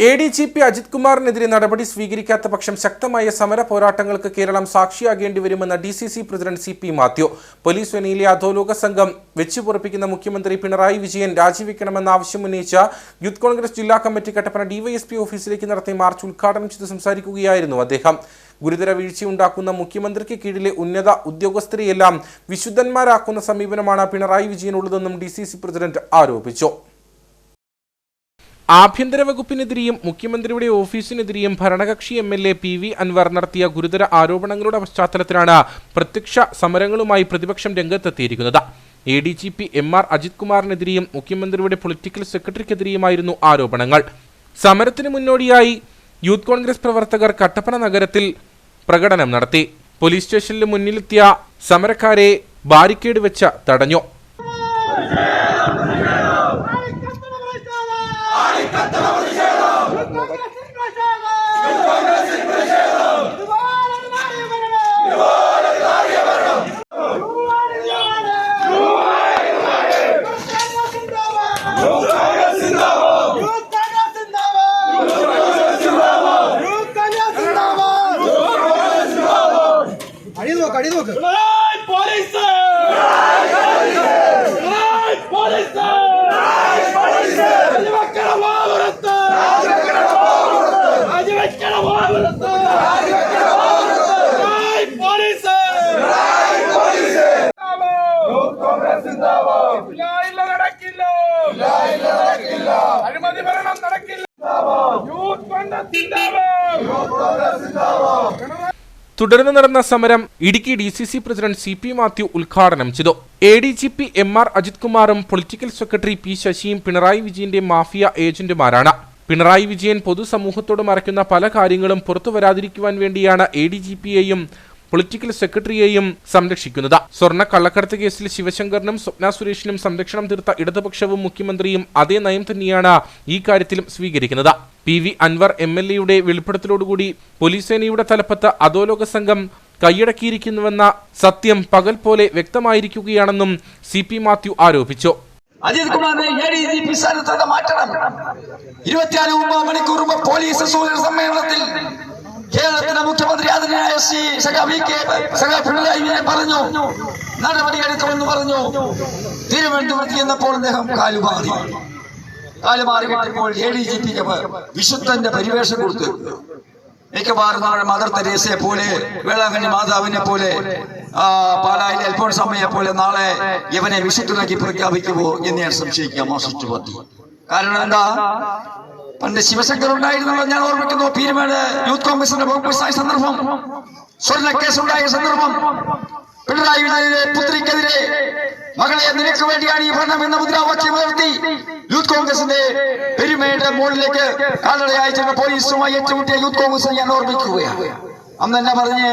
A D G P Ajith കുമാറിനെതിരെ നടപടി സ്വീകരിക്കാത്ത പക്ഷം ശക്തമായ സമര പോരാട്ടങ്ങൾക്ക് കേരളം സാക്ഷിയാകേണ്ടി വരുമെന്ന് D C C president C P Mathew. Police സേനയിലെ അധോലോക സംഘം വെച്ചുപുറപ്പിക്കുന്ന മുഖ്യമന്ത്രി പിണറായി വിജയൻ രാജിവെക്കണമെന്ന ആവശ്യം ഉന്നയിച്ച യൂത്ത് കോൺഗ്രസ് ജില്ലാ കമ്മിറ്റി കട്ടപ്പന ഡിവൈഎസ്പി ഓഫീസിലേക്ക് നടത്തിയ മാർച്ച് ഉദ്ഘാടനം ചെയ്ത് സംസാരിക്കുകയായിരുന്നു അദ്ദേഹം. ഗുരുതര വീഴ്ചയുണ്ടാക്കുന്ന മുഖ്യമന്ത്രിക്ക് കീഴിലെ ഉന്നത ഉദ്യോഗസ്ഥരെയെല്ലാം വിശുദ്ധന്മാരാക്കുന്ന സമീപനമാണ് പിണറായി വിജയനുള്ളതെന്നും ഡി സി സി പ്രസിഡന്റ് ആരോപിച്ചു. ആഭ്യന്തര വകുപ്പിനെതിരെയും മുഖ്യമന്ത്രിയുടെ ഓഫീസിനെതിരെയും ഭരണകക്ഷി M L A P V Anwar നടത്തിയ ഗുരുതര ആരോപണങ്ങളുടെ പശ്ചാത്തലത്തിലാണ് പ്രത്യക്ഷ സമരങ്ങളുമായി പ്രതിപക്ഷം രംഗത്തെത്തിയിരിക്കുന്നത്. A D G P M R Ajith കുമാറിനെതിരെയും മുഖ്യമന്ത്രിയുടെ പൊളിറ്റിക്കൽ സെക്രട്ടറിക്കെതിരെയുമായിരുന്നു ആരോപണങ്ങൾ. സമരത്തിന് മുന്നോടിയായി യൂത്ത് കോൺഗ്രസ് പ്രവർത്തകർ കട്ടപ്പന നഗരത്തിൽ പ്രകടനം നടത്തി. പോലീസ് സ്റ്റേഷനിൽ മുന്നിലെത്തിയ സമരക്കാരെ ബാരിക്കേഡ് വെച്ച് തടഞ്ഞു. അടി നോക്ക് അടി നോക്ക് പിണറായി പോലീസ്! പിണറായി പോലീസ്! രാജിവെക്കണം വാപുരത്ത്! രാജിവെക്കണം വാപുരത്ത്! പിണറായി പോലീസ്! ഇല്ല, ഇല്ല, നടക്കില്ല. അഴിമതി ഭരണം നടക്കില്ല യൂത്ത് കോൺഗ്രസ്! തുടർന്ന് നടന്ന സമരം Idukki D C C president C P Mathew ഉദ്ഘാടനം ചെയ്തു A D G P M R Ajith കുമാറും പൊളിറ്റിക്കൽ സെക്രട്ടറി പി ശശിയും പിണറായി വിജയന്റെ മാഫിയ ഏജന്റുമാരാണ് പിണറായി വിജയൻ പൊതുസമൂഹത്തോട് മറയ്ക്കുന്ന പല കാര്യങ്ങളും പുറത്തു വരാതിരിക്കുവാൻ വേണ്ടിയാണ് എ ഡി ജി പിയെയും പൊളിറ്റിക്കൽ സെക്രട്ടറിയെയും സംരക്ഷിക്കുന്നത്. സ്വർണ കള്ളക്കടത്ത് കേസിൽ ശിവശങ്കറിനും സ്വപ്ന സുരേഷിനും സംരക്ഷണം തീർത്ത ഇടതുപക്ഷവും മുഖ്യമന്ത്രിയും അതേ നയം തന്നെയാണ് ഈ കാര്യത്തിലും സ്വീകരിക്കുന്നത്. P V Anwar M L എയുടെ വെളിപ്പെടുത്തലോടുകൂടി പോലീസ് സേനയുടെ തലപ്പത്ത് അധോലോക സംഘം കൈയടക്കിയിരിക്കുന്നുവെന്ന സത്യം പകൽ പോലെ വ്യക്തമായിരിക്കുകയാണെന്നും സി പി മാത്യു ആരോപിച്ചു. അജിത് കുമാറിനെ എ ഡി ജി പി സ്ഥാനത്ത് മാറ്റണം. ഇരുപത്തിനാല് ഒമ്പത് മണിക്കൂർ മുമ്പ് പോലീസ് സമ്മേളനത്തിൽ കേരളത്തിന്റെ മുഖ്യമന്ത്രി ആദരണീയായ ശ്രീ സഖാ വി കെ സഖാ പിണറായി പറഞ്ഞു. നടപടിയെടുക്കുമെന്ന് പറഞ്ഞു. തിരുവനന്തപുരത്ത് ചെന്നപ്പോൾ അദ്ദേഹം കാലുമാറി കാലുമാറി കഴിഞ്ഞപ്പോൾ എ ഡി ജി പിക്ക് വിശുദ്ധന്റെ പരിവേഷം കൊടുത്തു. മിക്കവാറും നമ്മുടെ മദർ തെരേസയെ പോലെ വേളാങ്കണ്ണി മാതാവിനെ പോലെ ആ, പാലായിലെ സമയെ പോലെ നാളെ ഇവനെ വിശുദ്ധനാക്കി പ്രഖ്യാപിക്കുമോ എന്ന് ഞാൻ സംശയിക്കാം ആ പറ്റി കാരണം എന്താ? പണ്ട് ശിവശങ്കർ ഉണ്ടായിരുന്നല്ലോ ഞാൻ ഓർമ്മിക്കുന്നു പീരുമേട് യൂത്ത് കോൺഗ്രസിന്റെ ആയ സന്ദർഭം സ്വർണ കേസ് ഉണ്ടായ സന്ദർഭം. പിണറായി വിജയനെതിരെ പുത്രിക്കെതിരെ മകളെ നിനക്ക് വേണ്ടിയാണ് ഈ ഭരണം എന്ന മുദ്രാവാക്യം ഉയർത്തി യൂത്ത് കോൺഗ്രസിന്റെ പെരുമയുടെ മുകളിലേക്ക് കാലടയായി ചെന്ന പോലീസുമായി ഏറ്റുമുട്ടിയ യൂത്ത് കോൺഗ്രസ് ഞാൻ ഓർമ്മിക്കുകയാണ്. അന്ന് എന്നെ പറഞ്ഞ്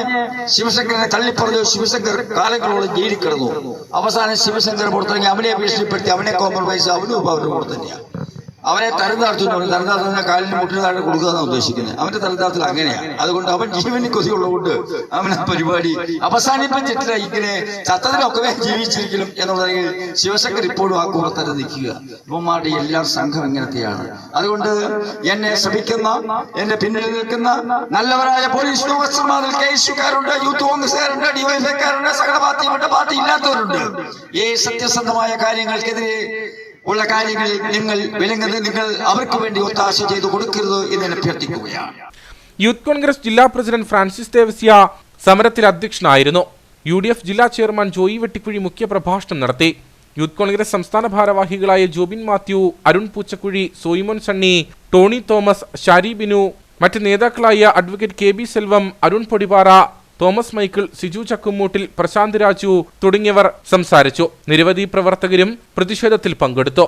ശിവശങ്കരനെ തള്ളിപ്പറഞ്ഞു ശിവശങ്കർ കാലങ്ങളോളം ജയിലിൽ അവസാനം ശിവശങ്കർ പുറത്തിറങ്ങി അവനെ ഭീഷണിപ്പെടുത്തി അവനെ കോംപ്രമൈസ് അവനും അവരുടെ കൂടെ തന്നെയാണ് അവനെ തരംതാഴ്ത്തുന്നു. തരംതാഴ്ത്തുന്ന കാലിന് മുട്ടിനാട് കൊടുക്കുക എന്നാണ് ഉദ്ദേശിക്കുന്നത്. അവന്റെ തരംതാഴ്ത്തൽ അങ്ങനെയാണ് അതുകൊണ്ട് അവൻ ജീവന് കൊതിയുള്ളതുകൊണ്ട് അവൻ ആ പരിപാടി അവസാനിപ്പിച്ചിട്ടില്ല ഇങ്ങനെ ചത്തതിനൊക്കെ ജീവിച്ചിരിക്കണം എന്നുള്ളതിൽ ശിവശങ്കർ ഇപ്പോഴും ആ കൂറത്തര നിൽക്കുക. ഇവന്മാരുടെ എല്ലാ സംഘം ഇങ്ങനത്തെയാണ്. അതുകൊണ്ട് എന്നെ ശ്രമിക്കുന്ന എന്റെ പിന്നിൽ നിൽക്കുന്ന നല്ലവരായ പോലീസ് ഉദ്യോഗസ്ഥന്മാരിൽ കെ എസുകാരുണ്ട് യൂത്ത് കോൺഗ്രസുകാരുണ്ട് ഡിവൈഫൈക്കാരുണ്ട് സകല പാർട്ടിയുണ്ട് പാർട്ടി ഇല്ലാത്തവരുണ്ട്. ഈ സത്യസന്ധമായ കാര്യങ്ങൾക്കെതിരെ ഉള്ള കാര്യങ്ങളിൽ നിങ്ങൾ വിലങ്ങുന്നത് നിങ്ങൾ അവർക്ക് വേണ്ടി ഒത്താശ ചെയ്തു കൊടുക്കരുത് എന്ന് അഭ്യർത്ഥിക്കുകയാണ്. യൂത്ത് കോൺഗ്രസ് ജില്ലാ പ്രസിഡന്റ് ഫ്രാൻസിസ് ദേവസ്യ സമരത്തിൽ അധ്യക്ഷനായിരുന്നു. യു ഡി എഫ് ജില്ലാ ചെയർമാൻ ജോയി വെട്ടിക്കുഴി മുഖ്യപ്രഭാഷണം നടത്തി. യൂത്ത് കോൺഗ്രസ് സംസ്ഥാന ഭാരവാഹികളായ ജോബിൻ മാത്യു അരുൺ പൂച്ചക്കുഴി സോയിമോൻ സണ്ണി ടോണി തോമസ് ഷാരി ബിനു മറ്റ് നേതാക്കളായ advocate K B Selvam Arun Podipara Thomas Michael Siju Chakkumoottil Prasanth Raju തുടങ്ങിയവർ സംസാരിച്ചു. നിരവധി പ്രവർത്തകരും പ്രതിഷേധത്തിൽ പങ്കെടുത്തു.